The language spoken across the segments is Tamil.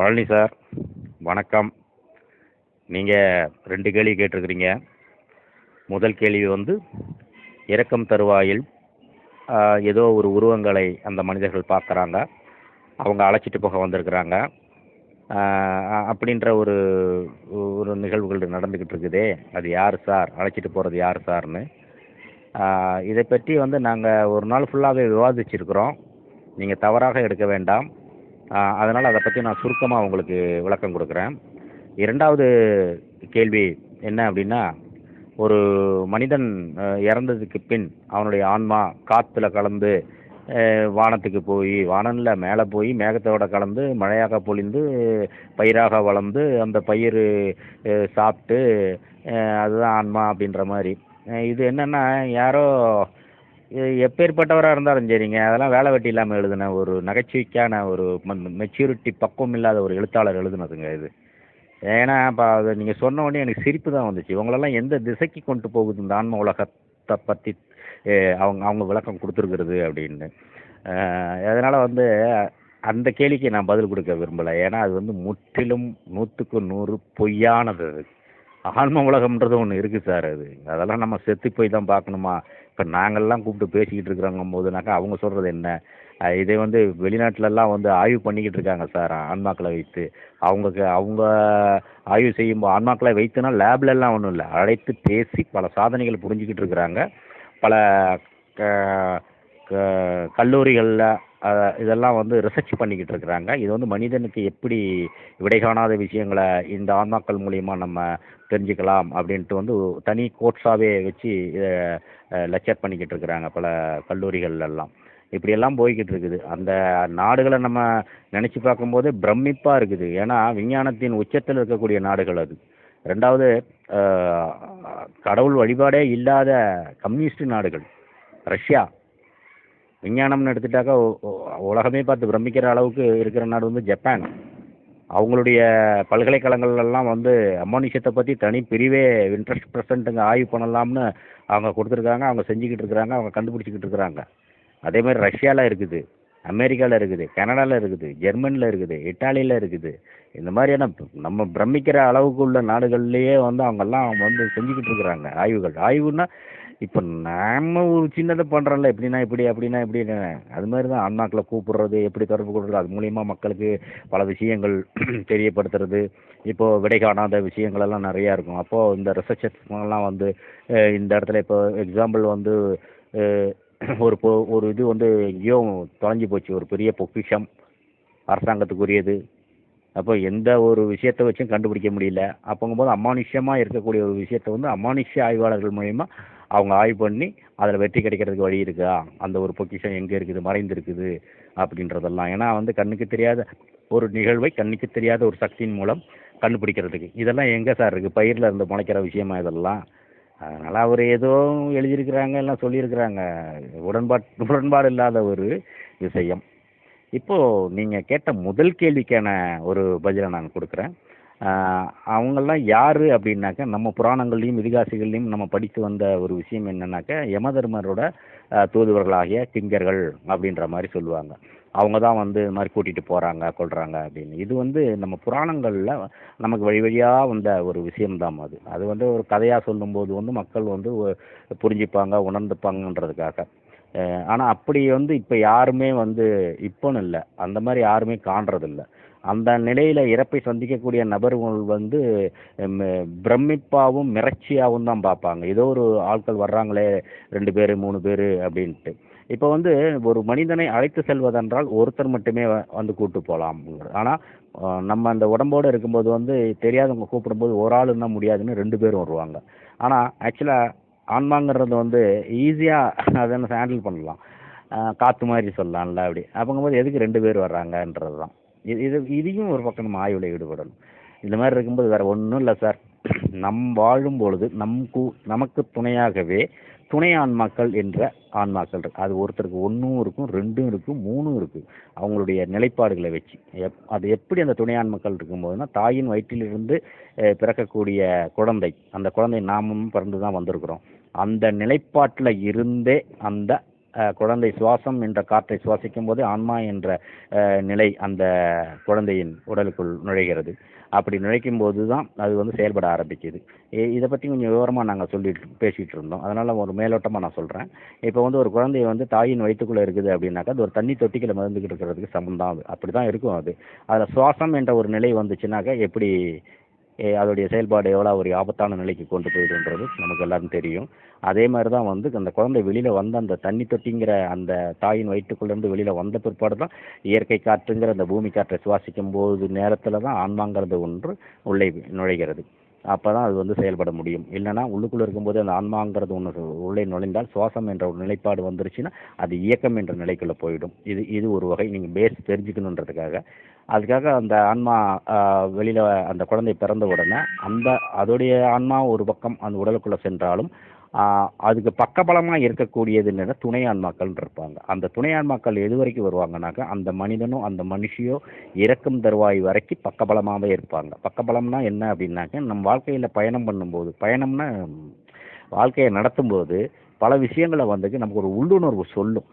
பழனி சார் வணக்கம். நீங்கள் ரெண்டு கேள்வி கேட்டிருக்கிறீங்க. முதல் கேள்வி வந்து இறக்கம் தருவாயில் ஏதோ ஒரு உருவங்களை அந்த மனிதர்கள் பார்க்குறாங்க. அவங்க அழைச்சிட்டு போக வந்திருக்கிறாங்க. அப்படின்ற ஒரு ஒரு நிகழ்வுகள் நடந்துக்கிட்டு இருக்குதே. அது யார் சார்? அழைச்சிட்டு போகிறது யார் சார்னு. இதை பற்றி வந்து நாங்கள் ஒரு நாள் ஃபுல்லாகவே விவாதிச்சிருக்கிறோம். நீங்கள் தவறாக எடுக்க வேண்டாம். அதனால் அதை பற்றி நான் சுருக்கமாக உங்களுக்கு விளக்கம் கொடுக்குறேன். இரண்டாவது கேள்வி என்ன அப்படின்னா ஒரு மனிதன் இறந்ததுக்கு பின் அவனுடைய ஆன்மா காற்றுல கலந்து வானத்துக்கு போய் வானனில் மேலே போய் மேகத்தோட கலந்து மழையாக பொழிந்து பயிராக வளர்ந்து அந்த பயிர் சாப்பிட்டு அதுதான் ஆன்மா அப்படின்ற மாதிரி. இது என்னென்னா யாரோ எ- எப்பேற்பட்டவராக இருந்தாலும் சரிங்க. அதெல்லாம் வேலை வெட்டி இல்லாமல் எழுதின ஒரு நகைச்சுவைக்கான ஒரு மெச்சூரிட்டி பக்குவம் இல்லாத ஒரு எழுத்தாளர் எழுதுனதுங்க இது. ஏன்னா இப்போ அது நீங்கள் சொன்ன உடனே எனக்கு சிரிப்பு தான் வந்துச்சு. இவங்களெல்லாம் எந்த திசைக்கு கொண்டு போகுது இந்த ஆன்ம உலகத்தை பற்றி அவங்க அவங்க விளக்கம் கொடுத்துருக்குறது அப்படின்னு. அதனால் வந்து அந்த கேள்விக்கு நான் பதில் கொடுக்க விரும்பலை. ஏன்னா அது வந்து முற்றிலும் நூற்றுக்கு நூறு பொய்யானது அது. ஆன்ம உலகம்ன்றது ஒன்று இருக்குது சார் அது. அதெல்லாம் நம்ம செத்து போய் தான் பார்க்கணுமா? இப்போ நாங்கள்லாம் கூப்பிட்டு பேசிக்கிட்டு இருக்கிறோங்க போதுனாக்கா அவங்க சொல்கிறது என்ன? இதை இதே வந்து வெளிநாட்டிலலாம் வந்து ஆய்வு பண்ணிக்கிட்டு இருக்காங்க சார் ஆன்மாக்களை வைத்து. அவங்களுக்கு அவங்க ஆய்வு செய்யும் ஆன்மாக்களை வைத்துனா லேப்லெல்லாம் ஒன்றும் இல்லை. அழைத்து பேசி பல சாதனைகள் புரிஞ்சுக்கிட்டு இருக்கிறாங்க. பல கல்லூரிகளில் இதெல்லாம் வந்து ரிசர்ச் பண்ணிக்கிட்டு இருக்கிறாங்க. இது வந்து மனிதனுக்கு எப்படி விடை காணாத விஷயங்களை இந்த ஆன்மாக்கள் மூலியமா நம்ம தெரிஞ்சுக்கலாம் அப்படின்ட்டு வந்து தனி கோர்ஸாகவே வச்சு இதை லெக்சர் பண்ணிக்கிட்டு இருக்கிறாங்க பல கல்லூரிகள் எல்லாம். இப்படியெல்லாம் போய்கிட்டு இருக்குது. அந்த நாடுகளை நம்ம நினச்சி பார்க்கும்போது பிரமிப்பாக இருக்குது. ஏன்னா விஞ்ஞானத்தின் உச்சத்தில் இருக்கக்கூடிய நாடுகள் அது. ரெண்டாவது கடவுள் வழிபாடே இல்லாத கம்யூனிஸ்ட் நாடுகள். ரஷ்யா. விஞ்ஞானம்னு எடுத்துட்டாக்கா உலகமே பார்த்து பிரமிக்கிற அளவுக்கு இருக்கிற நாடு வந்து ஜப்பான். அவங்களுடைய பல்கலைக்கழகங்கள்லாம் வந்து அமானுஷத்தை பற்றி தனி பிரிவே இன்ட்ரெஸ்ட் பர்சன்ட்டுங்க ஆய்வு பண்ணலாம்னு அவங்க கொடுத்துருக்காங்க அவங்க செஞ்சுக்கிட்டு இருக்கிறாங்க அவங்க கண்டுபிடிச்சிக்கிட்டு இருக்கிறாங்க. அதே மாதிரி ரஷ்யாவில் இருக்குது அமெரிக்காவில் இருக்குது கனடாவில் இருக்குது ஜெர்மனியில் இருக்குது இட்டாலியில் இருக்குது. இந்த மாதிரியான நம்ம பிரமிக்கிற அளவுக்கு உள்ள நாடுகள்லேயே வந்து அவங்கெல்லாம் வந்து செஞ்சுக்கிட்டு இருக்கிறாங்க ஆய்வுகள். ஆய்வுன்னா இப்போ நாம ஒரு சின்னதை பண்ணுறோம்ல எப்படின்னா இப்படி அப்படின்னா இப்படின்னு. அது மாதிரி தான் அண்ணாக்களை கூப்பிடுறது எப்படி தொடர்பு கொள்றது அது மூலியமாக மக்களுக்கு பல விஷயங்கள் தெரியப்படுத்துறது. இப்போது விடை காணாத விஷயங்கள் எல்லாம் நிறையா இருக்கும். அப்போது இந்த ரிசர்ச்சர்ஸ்லாம் வந்து இந்த இடத்துல இப்போ எக்ஸாம்பிள் வந்து ஒரு பொ- ஒரு இது வந்து எங்கேயோ தொலைஞ்சு போச்சு. ஒரு பெரிய பொக்கிஷம் அரசாங்கத்துக்குரியது. அப்போ எந்த ஒரு விஷயத்தை வச்சும் கண்டுபிடிக்க முடியல. அப்போங்கும்போது அமானுஷ்யமாக இருக்கக்கூடிய ஒரு விஷயத்தை வந்து அமானுஷ்ய ஆய்வாளர்கள் மூலயமா அவங்க ஆய்வு பண்ணி அதில் வெற்றி கிடைக்கிறதுக்கு வழி இருக்கா? அந்த ஒரு பொக்கிஷம் எங்கே இருக்குது? மறைந்து இருக்குது அப்படின்றதெல்லாம். ஏன்னா வந்து கண்ணுக்கு தெரியாத ஒரு நிகழ்வை கண்ணுக்கு தெரியாத ஒரு சக்தியின் மூலம் கண்டுபிடிக்கிறதுக்கு. இதெல்லாம் எங்கே சார் இருக்குது? பயிரில் இருந்து முளைக்கிற விஷயமா இதெல்லாம்? அதனால் அவர் ஏதோ எழுதியிருக்கிறாங்க எல்லாம் சொல்லியிருக்கிறாங்க. உடன்பாடு உடன்பாடு இல்லாத ஒரு விஷயம். இப்போது நீங்கள் கேட்ட முதல் கேள்விக்கான ஒரு பதிலை நான் கொடுக்குறேன். அவங்கெல்லாம் யார் அப்படின்னாக்கா நம்ம புராணங்கள்லையும் இதிகாசிகள்லையும் நம்ம படித்து வந்த ஒரு விஷயம் என்னென்னாக்கா யமதர்மரோட தூதுவர்களாகிய கிங்கர்கள் அப்படின்ற மாதிரி சொல்லுவாங்க. அவங்க தான் வந்து இது மாதிரி கூட்டிகிட்டு போகிறாங்க கொள்கிறாங்க அப்படின்னு. இது வந்து நம்ம புராணங்களில் நமக்கு வழி வழியாக வந்த ஒரு விஷயம்தான் அது. அது வந்து ஒரு கதையாக சொல்லும்போது வந்து மக்கள் வந்து புரிஞ்சுப்பாங்க உணர்ந்துப்பாங்கன்றதுக்காக. ஆனால் அப்படி வந்து இப்போ யாருமே வந்து இப்போன்னு இல்லை. அந்த மாதிரி யாருமே காண்றதில்ல. அந்த நிலையில் இறப்பை சந்திக்கக்கூடிய நபர்கள் வந்து பிரமிப்பாகவும் மிரட்சியாகவும் தான் பார்ப்பாங்க. ஏதோ ஒரு ஆட்கள் வர்றாங்களே ரெண்டு பேர் மூணு பேர் அப்படின்ட்டு. இப்போ வந்து ஒரு மனிதனை அழைத்து செல்வதென்றால் ஒருத்தர் மட்டுமே வ- வந்து கூட்டு போகலாம். ஆனால் நம்ம அந்த உடம்போடு இருக்கும்போது வந்து தெரியாதவங்க கூப்பிடும்போது ஒரு ஆள் இருந்தால் முடியாதுன்னு ரெண்டு பேரும் வருவாங்க. ஆனால் ஆக்சுவலாக ஆன்மாங்கிறது வந்து ஈஸியாக அதை என்ன ஹேண்டில் பண்ணலாம். காற்று மாதிரி சொல்லலாம்ல அப்படி. அப்படிங்கும்போது எதுக்கு ரெண்டு பேர் வர்றாங்கன்றது தான் இது இது இதையும் ஒரு பக்கம் நம்ம ஆய்வில் ஈடுபடணும். இந்த மாதிரி இருக்கும்போது வேறு ஒன்றும் இல்லை சார். நம் வாழும் பொழுது நம் கூ நமக்கு துணையாகவே துணை ஆன்மாக்கள் என்ற ஆன்மாக்கள் இருக்கு. அது ஒருத்தருக்கு ஒன்றும் இருக்கும் ரெண்டும் இருக்கும் மூணும் இருக்கும். அவங்களுடைய நிலைப்பாடுகளை வச்சு. எப் அது எப்படி அந்த துணை ஆன்மாக்கள் இருக்கும்போதுனா தாயின் வயிற்றிலிருந்து பிறக்கக்கூடிய குழந்தை அந்த குழந்தை நாமும் பிறந்து தான் வந்திருக்கிறோம். அந்த நிலைப்பாட்டில் இருந்தே அந்த குழந்தை சுவாசம் என்ற காற்றை சுவாசிக்கும் போது ஆன்மா என்ற நிலை அந்த குழந்தையின் உடலுக்குள் நுழைகிறது. அப்படி நுழைக்கும் போது தான் அது வந்து செயல்பட ஆரம்பிக்குது. இதை பற்றி கொஞ்சம் விவரமாக நாங்கள் சொல்லிட்டு பேசிகிட்டு இருந்தோம். அதனால் ஒரு மேலோட்டமாக நான் சொல்கிறேன் இப்போ வந்து ஒரு குழந்தை வந்து தாயின் வயிற்றுக்குள்ளே இருக்குது அப்படின்னாக்கா அது ஒரு தண்ணி தொட்டிக்கில் மருந்துக்கிட்டு இருக்கிறதுக்கு சமம் தான் அது. அப்படி தான் இருக்கும் அது. அதில் சுவாசம் என்ற ஒரு நிலை வந்துச்சுனாக்கா எப்படி அதோடைய செயல்பாடு எவ்வளோ ஒரு ஆபத்தான நிலைக்கு கொண்டு போயிடுன்றது நமக்கு எல்லாரும் தெரியும். அதே மாதிரி தான் வந்து அந்த குழந்தை வெளியில் வந்த அந்த தண்ணி தொட்டிங்கிற அந்த தாயின் வயிற்றுக்குள்ளேருந்து வெளியில் வந்த பிற்பாடு தான் இயற்கை காற்றுங்கிற அந்த பூமி காற்றை சுவாசிக்கும் போது நேரத்தில் தான் ஆன்மாங்கிறது ஒன்று உள்ளே நுழைகிறது. அப்போ தான் அது வந்து செயல்பட முடியும். இல்லைன்னா உள்ளுக்குள்ளே இருக்கும்போது அந்த ஆன்மாங்கிறது ஒன்று உள்ளே நுழைந்தால் சுவாசம் என்ற ஒரு நிலைப்பாடு வந்துருச்சுன்னா அது இயக்கம் என்ற நிலைக்குள்ளே போயிடும். இது இது ஒரு வகை நீங்கள் பேஸ் தெரிஞ்சுக்கணுன்றதுக்காக. அதுக்காக அந்த ஆன்மா வெளியில் அந்த குழந்தை பிறந்த உடனே அந்த அதோடைய ஆன்மா ஒரு பக்கம் அந்த உடலுக்குள்ளே சென்றாலும் அதுக்கு பக்கபலமாக இருக்கக்கூடியது என்னன்னா துணை ஆன்மாக்கள் இருப்பாங்க. அந்த துணை ஆன்மாக்கள் எது வரைக்கும் வருவாங்கனாக்கா அந்த மனிதனோ அந்த மனுஷியோ இறக்கும் தருவாய் வரைக்கும் பக்கபலமாகவே இருப்பாங்க. பக்கபலம்னா என்ன அப்படின்னாக்க நம்ம வாழ்க்கையில் பயணம் பண்ணும்போது பயணம்னா வாழ்க்கையை நடத்தும்போது பல விஷயங்களை வந்துக்கு நமக்கு ஒரு உள்ளுணர்வு சொல்லும்.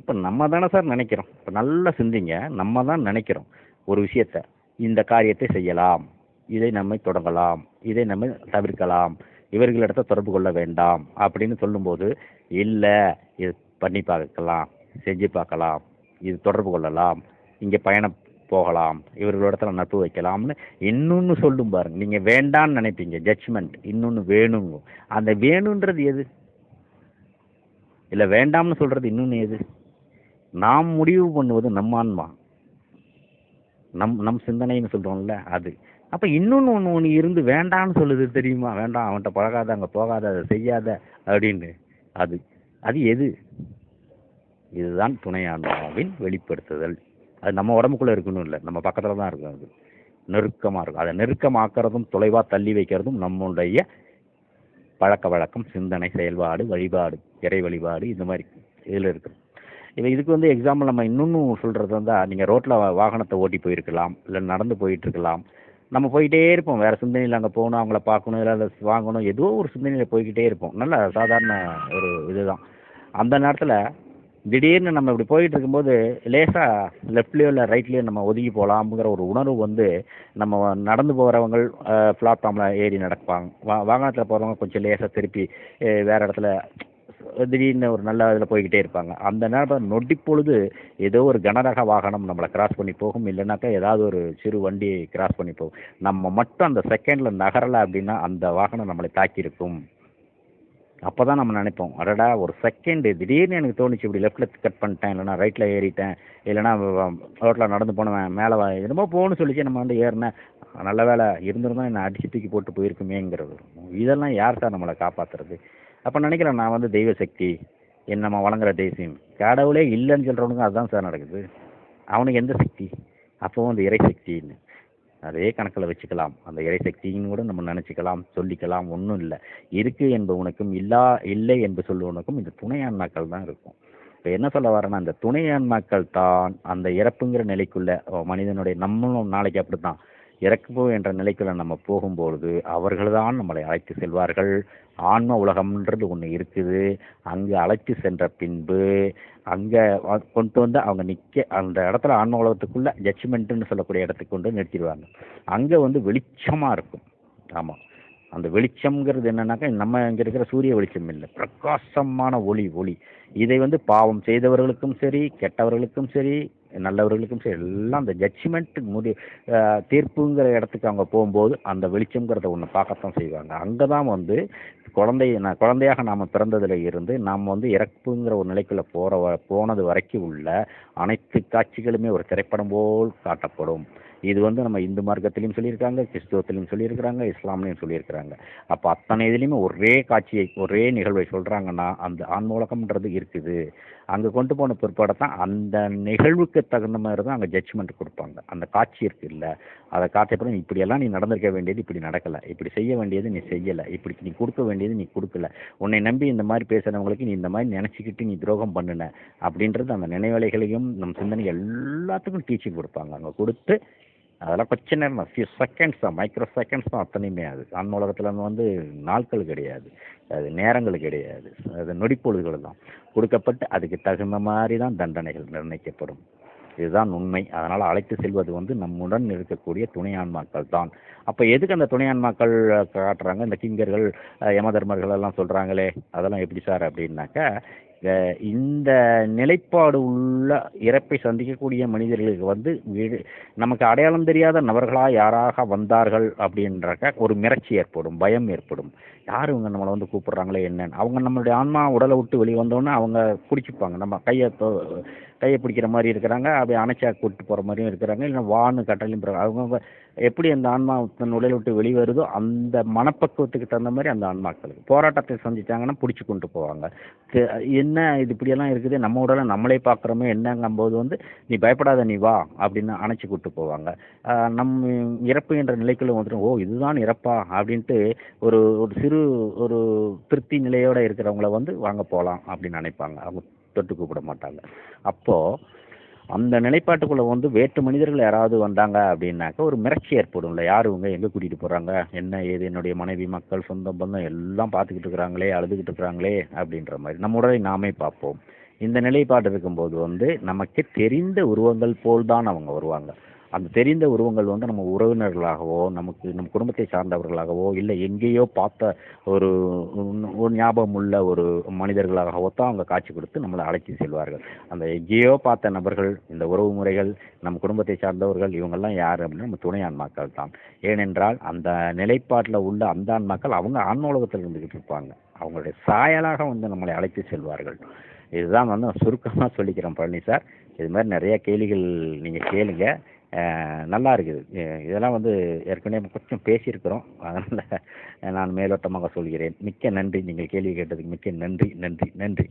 இப்போ நம்ம தானே சார் நினைக்கிறோம். இப்போ நல்லா சிந்திங்க நம்ம தான் நினைக்கிறோம் ஒரு விஷயத்த. இந்த காரியத்தை செய்யலாம் இதை நம்மை தொடங்கலாம் இதை நம்ம தவிர்க்கலாம் இவர்களிடத்த தொடர்பு கொள்ள வேண்டாம் அப்படின்னு சொல்லும்போது இல்லை இது பண்ணி பார்க்கலாம் செஞ்சு பார்க்கலாம் இது தொடர்பு கொள்ளலாம் இங்கே பயணம் போகலாம் இவர்களிடத்துல நட்பு வைக்கலாம்னு இன்னொன்று சொல்லும் பாருங்க. நீங்கள் வேண்டான்னு நினைப்பீங்க ஜட்ஜ்மெண்ட் இன்னொன்று வேணுங்க அந்த வேணுன்றது எது? இல்லை வேண்டாம்னு சொல்கிறது இன்னொன்று எது? நாம் முடிவு பண்ணுவது நம்ம ஆன்மா. நம் நம் சிந்தனைன்னு சொல்கிறோம்ல அது. அப்போ இன்னொன்று ஒன்று ஒன்று இருந்து வேண்டான்னு சொல்லுது தெரியுமா? வேண்டாம் அவன்கிட்ட பழகாத அங்கே போகாத அதை செய்யாத அப்படின்னு. அது அது எது? இதுதான் துணை ஆன்மாவின் வெளிப்படுத்துதல். அது நம்ம உடம்புக்குள்ளே இருக்கணும் இல்லை. நம்ம பக்கத்தில் தான் இருக்கும் அது. நெருக்கமாக இருக்கும். அதை நெருக்கமாக்குறதும் தொலைவாக தள்ளி வைக்கிறதும் நம்முடைய பழக்க வழக்கம் சிந்தனை செயல்பாடு வழிபாடு இறை வழிபாடு இந்த மாதிரி இதில் இருக்குது இப்போ இதுக்கு வந்து எக்ஸாம்பிள் நம்ம இன்னொன்று சொல்கிறது வந்தால் நீங்கள் ரோட்டில் வாகனத்தை ஓட்டி போயிருக்கலாம் இல்லை நடந்து போயிட்டுருக்கலாம் நம்ம போயிட்டே இருப்போம். வேறு சிந்தனையில் அங்கே போகணும் அவங்கள பார்க்கணும் இல்லை அதை வாங்கணும். ஏதோ ஒரு சிந்தனையில் போய்கிட்டே இருப்போம். நல்ல சாதாரண ஒரு இதுதான். அந்த நேரத்தில் திடீர்னு நம்ம இப்படி போயிட்டு இருக்கும்போது லேசாக லெஃப்ட்லேயோ இல்லை ரைட்லேயோ நம்ம ஒதுங்கி போகலாம்ங்கிற ஒரு உணர்வு வந்து நம்ம நடந்து போகிறவங்க பிளாட்ஃபார்மில் ஏறி நடப்பாங்க. வா வாகனத்தில் போகிறவங்க கொஞ்சம் லேசாக திருப்பி வேறு இடத்துல திடீர்னு ஒரு நல்ல இதில் போய்கிட்டே இருப்பாங்க. அந்த நேரத்தில் நொடி பொழுது ஏதோ ஒரு கனரக வாகனம் நம்மளை கிராஸ் பண்ணி போகும். இல்லைனாக்கா ஏதாவது ஒரு சிறு வண்டி கிராஸ் பண்ணி போகும். நம்ம மட்டும் அந்த செகண்டில் நகரலை அப்படின்னா அந்த வாகனம் நம்மளை தாக்கியிருக்கும். அப்போ தான் நம்ம நினைப்போம். அடடா ஒரு செகண்டு திடீர்னு எனக்கு தோணுச்சு இப்படி லெஃப்ட்டில் கட் பண்ணிட்டேன் இல்லைனா ரைட்டில் ஏறிட்டேன் இல்லைனா ரோட்டில் நடந்து போனவன் மேலே என்னமோ போகணும்னு சொல்லிச்சு நம்ம வந்து ஏறினேன் நல்ல வேலை இருந்திருந்தா என்னை அடிச்சு தூக்கி போட்டு போயிருக்குமேங்கிறது. இதெல்லாம் யார் சார் நம்மளை காப்பாற்றுறது அப்போ நினைக்கிறேன் நான் வந்து தெய்வ சக்தி. என் நம்ம வழங்குற தேசியம். கடவுளே இல்லைன்னு சொல்கிறவனுங்க அதுதான் சார் நடக்குது. அவனுக்கு எந்த சக்தி? அப்போவும் அந்த இறை சக்தின்னு. அதே கணக்கில் வச்சுக்கலாம். அந்த இறை சக்தின்னு கூட நம்ம நினச்சிக்கலாம் சொல்லிக்கலாம் ஒன்றும் இல்லை. இருக்கு என்பவனுக்கும் இல்லா இல்லை என்று சொல்லுவனுக்கும் இந்த துணையான்மாக்கள் தான் இருக்கும். இப்போ என்ன சொல்ல வரேன்னா அந்த துணையான்மாக்கள் தான் அந்த இறப்புங்கிற நிலைக்குள்ள மனிதனுடைய நம்மளும் நாளைக்கு அப்படி தான் இறப்பு என்ற நிலைக்குள்ள நம்ம போகும்பொழுது அவர்கள்தான் நம்மளை அழைத்து செல்வார்கள். ஆன்ம உலகம்ன்றது ஒன்று இருக்குது. அங்கே அழைத்து சென்ற பின்பு அங்கே கொண்டு வந்து அவங்க நிற்க அந்த இடத்துல ஆன்ம உலகத்துக்குள்ளே ஜட்ஜ்மெண்ட்டுன்னு சொல்லக்கூடிய இடத்துக்கு கொண்டு நிறுத்திடுவாங்க. அங்கே வந்து வெளிச்சமாக இருக்கும். ஆமாம் அந்த வெளிச்சம்ங்கிறது என்னன்னாக்கா நம்ம இங்கே இருக்கிற சூரிய வெளிச்சம் இல்லை. பிரகாசமான ஒளி ஒளி. இதை வந்து பாவம் செய்தவர்களுக்கும் சரி கெட்டவர்களுக்கும் சரி நல்லவர்களுக்கும் சரி எல்லாம் அந்த ஜட்ஜ்மெண்ட் முடி தீர்ப்புங்கிற இடத்துக்கு அவங்க போகும்போது அந்த வெளிச்சம்ங்கிறத ஒன்று பார்க்கத்தான் செய்வாங்க. அங்கே தான் வந்து குழந்தை நான் குழந்தையாக நாம் பிறந்ததில் இருந்து நாம் வந்து இறப்புங்கிற ஒரு நிலைக்குள்ளே போகிற வ போனது வரைக்கும் உள்ள அனைத்து காட்சிகளுமே ஒரு திரைப்படம் போல் காட்டப்படும். இது வந்து நம்ம இந்து மார்க்கத்திலையும் சொல்லியிருக்காங்க கிறிஸ்துவத்திலையும் சொல்லியிருக்கிறாங்க இஸ்லாம்லையும் சொல்லியிருக்கிறாங்க. அப்போ அத்தனை இதுலேயுமே ஒரே காட்சியை ஒரே நிகழ்வை சொல்கிறாங்கன்னா அந்த ஆன்மூலகம்ன்றது இருக்குது. அங்கே கொண்டு போன பிற்பாடு தான் அந்த நிகழ்வுக்கு தகுந்த மாதிரி தான் அங்கே ஜட்ஜ்மெண்ட் கொடுப்பாங்க. அந்த காட்சி இருக்கு இல்லை அதை காட்டியப்பறம் இப்படியெல்லாம் நீ நடந்திருக்க வேண்டியது இப்படி நடக்கலை. இப்படி செய்ய வேண்டியது நீ செய்யலை. இப்படி நீ கொடுக்க வேண்டியது நீ கொடுக்கல. உன்னை நம்பி இந்த மாதிரி பேசுகிறவங்களுக்கு நீ இந்த மாதிரி நினச்சிக்கிட்டு நீ துரோகம் பண்ணுன அப்படின்றது அந்த நினைவலைகளையும் நம் சிந்தனை எல்லாத்துக்கும் டீச்சிங் கொடுப்பாங்க. அங்கே கொடுத்து அதெல்லாம் கொஞ்ச நேரம் தான் ஃபியூ செகண்ட்ஸ் தான் மைக்ரோ செகண்ட்ஸ் தான் அத்தனையுமே அது. ஆன்ம உலகத்தில் வந்து நாட்கள் கிடையாது. அது நேரங்கள் கிடையாது. அது நொடிப்பொழுதுகள் தான். கொடுக்கப்பட்டு அதுக்கு தகுந்த மாதிரி தான் தண்டனைகள் நிர்ணயிக்கப்படும். இதுதான் உண்மை. அதனால் அழைத்து செல்வது வந்து நம்முடன் இருக்கக்கூடிய துணையான்மாக்கள் தான். அப்போ எதுக்கு அந்த துணையான்மாக்கள் காட்டுறாங்க? இந்த கிங்கர்கள் யமதர்மர்கள் எல்லாம் சொல்கிறாங்களே அதெல்லாம் எப்படி சார் அப்படின்னாக்கா இந்த நிலைப்பாடு உள்ள இறப்பை சந்திக்கக்கூடிய மனிதர்களுக்கு வந்து வீடு நமக்கு அடையாளம் தெரியாத நபர்களாக யாராக வந்தார்கள் அப்படின்றக்க ஒரு மிரட்சி ஏற்படும் பயம் ஏற்படும். யார் இவங்க நம்மளை வந்து கூப்பிடுறாங்களே என்னன்னு? அவங்க நம்மளுடைய ஆன்மா உடலை விட்டு வெளியே வந்தோடனே அவங்க பிடிச்சிப்பாங்க நம்ம கையை கையை பிடிக்கிற மாதிரி இருக்கிறாங்க அப்படி அணைச்சா கூப்பிட்டு போகிற மாதிரியும் இருக்கிறாங்க இல்லை வான்னு கட்டளையும் போகிறாங்க அவங்க எப்படி அந்த ஆன்மா தன் உடலை விட்டு வெளியே வருதோ அந்த மனப்பக்குவத்துக்கு தகுந்த மாதிரி அந்த ஆன்மாக்களுக்கு. போராட்டத்தை சந்திச்சாங்கன்னா பிடிச்சி கொண்டு போவாங்க. என்ன இது இப்படியெல்லாம் இருக்குது? நம்ம உடலை நம்மளே பார்க்குறோமே என்னங்கும்போது வந்து நீ பயப்படாத நீ வா அப்படின்னு அணைச்சி கூட்டு போவாங்க. நம் இறப்பு என்ற நிலைக்குள்ள வந்துட்டு ஓ இதுதான் இறப்பா? அப்படின்ட்டு ஒரு ஒரு சிறு ஒரு திருப்தி நிலையோட இருக்கிறவங்கள வந்து வாங்க போகலாம் அப்படின்னு நினைப்பாங்க. அவங்க தொட்டு கூப்பிட மாட்டாங்க. அப்போது அந்த நிலைப்பாட்டுக்குள்ளே வந்து வேற்று மனிதர்கள் யாராவது வந்தாங்க அப்படின்னாக்கா ஒரு மிரட்சி ஏற்படும்ல யார் இவங்க? எங்கே கூட்டிகிட்டு போகிறாங்க என்ன ஏது? என்னுடைய மனைவி மக்கள் சொந்த பந்தம் எல்லாம் பார்த்துக்கிட்டு இருக்கிறாங்களே அழுதுகிட்டு இருக்கிறாங்களே அப்படின்ற மாதிரி நம்ம உடலை நாமே பார்ப்போம். இந்த நிலைப்பாடு இருக்கும்போது வந்து நமக்கு தெரிந்த உருவங்கள் போல் தான் அவங்க வருவாங்க. அந்த தெரிந்த உருவங்கள் வந்து நம்ம உறவினர்களாகவோ நமக்கு நம் குடும்பத்தை சார்ந்தவர்களாகவோ இல்லை எங்கேயோ பார்த்த ஒரு ஒரு ஞாபகம் உள்ள ஒரு மனிதர்களாகவோ தான் அவங்க காட்சி கொடுத்து நம்மளை அழைச்சி செல்வார்கள். அந்த எங்கேயோ பார்த்த நபர்கள் இந்த உறவு முறைகள் நம் குடும்பத்தை சார்ந்தவர்கள் இவங்கெல்லாம் யார் அப்படின்னா நம்ம துணை ஆன்மாக்கள் தான். ஏனென்றால் அந்த நிலைப்பாட்டில் உள்ள அந்த ஆன்மாக்கள் அவங்க ஆன்மோலகத்தில் இருந்துக்கிட்டு இருப்பாங்க. அவங்களுடைய சாயலாக வந்து நம்மளை அழைத்து செல்வார்கள். இதுதான் வந்து நான் சுருக்கமாக சொல்லிக்கிறேன் பழனி சார். இது மாதிரி நிறைய கேள்விகள் நீங்கள் கேளுங்க. நல்லா இருக்குது. இதெல்லாம் வந்து ஏற்கனவே கொஞ்சம் பேசியிருக்கிறோம். அதனால் நான் மேலோட்டமாக சொல்கிறேன். மிக்க நன்றி. நீங்கள் கேள்வி கேட்டதுக்கு மிக்க நன்றி நன்றி நன்றி.